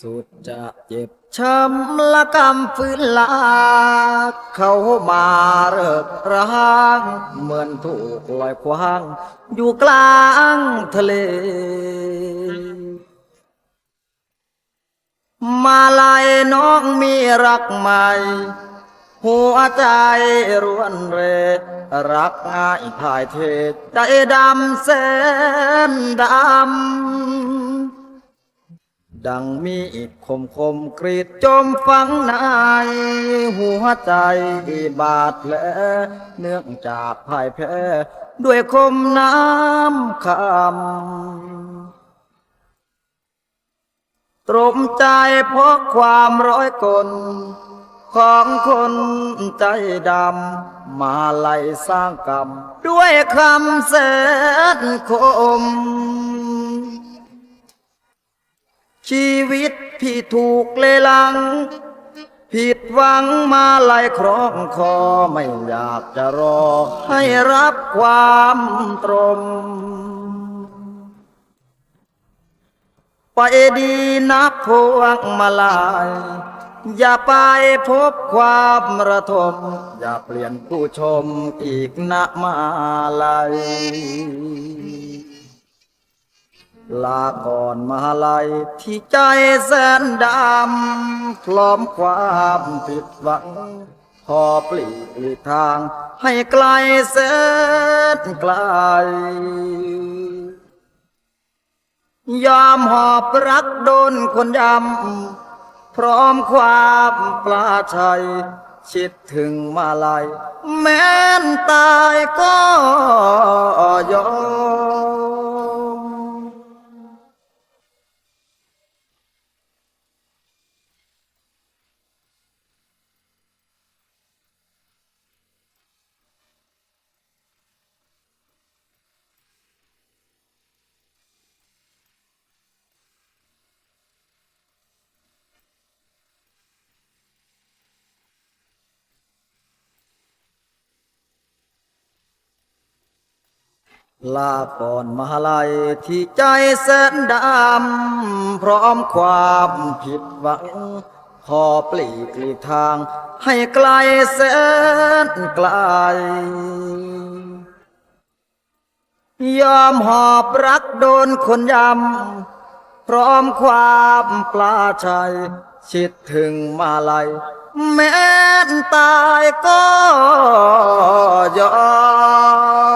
สุดจะเจ็บช้ำละกำฟื้นลาเขามาเริกร้าง เหมือนถูกลอยควาง อยู่กลางทะเล มาลายน้องมีรักใหม่ หัวใจรวนเร รักง่ายถ่ายเทใจดำเส้นดำ ดังมีดคมคมกรีดจมฝังในหัวใจบาดแผลเนื่องจากพ่ายแพ้ด้วยคมน้ำคำตรมใจเพราะความร้อยกลของคนใจดำ มาไล่สร้างกรรม ด้วยคำแสนคม ชีวิตพี่ถูกเลลัง ผิดหวังมาไล่ครองคอไม่อยากจะรอ ให้รับความตรม ไปดีนับพวงมาลาย อย่าไปพบความระทม อย่าเปลี่ยนผู้ชมอีกนะมาลาย ลาก่อนมาลายที่ใจแสนดำพร้อมความผิดหวังพอปลีกทางให้ไกลแสนไกล ยอมหอบรักโดนคนยำ พร้อมความปลาชัยชิดถึงมาลายแม้นตายก็ยอม ลาก่อนมหาลัยที่ใจแสนดำ พร้อมความผิดหวัง ขอปลีกลีทาง ให้ไกลแสนไกล ยอมหอบรักโดนคนยำ พร้อมความปลาชัย ชิดถึงมาลัย แม้ตายก็ยอม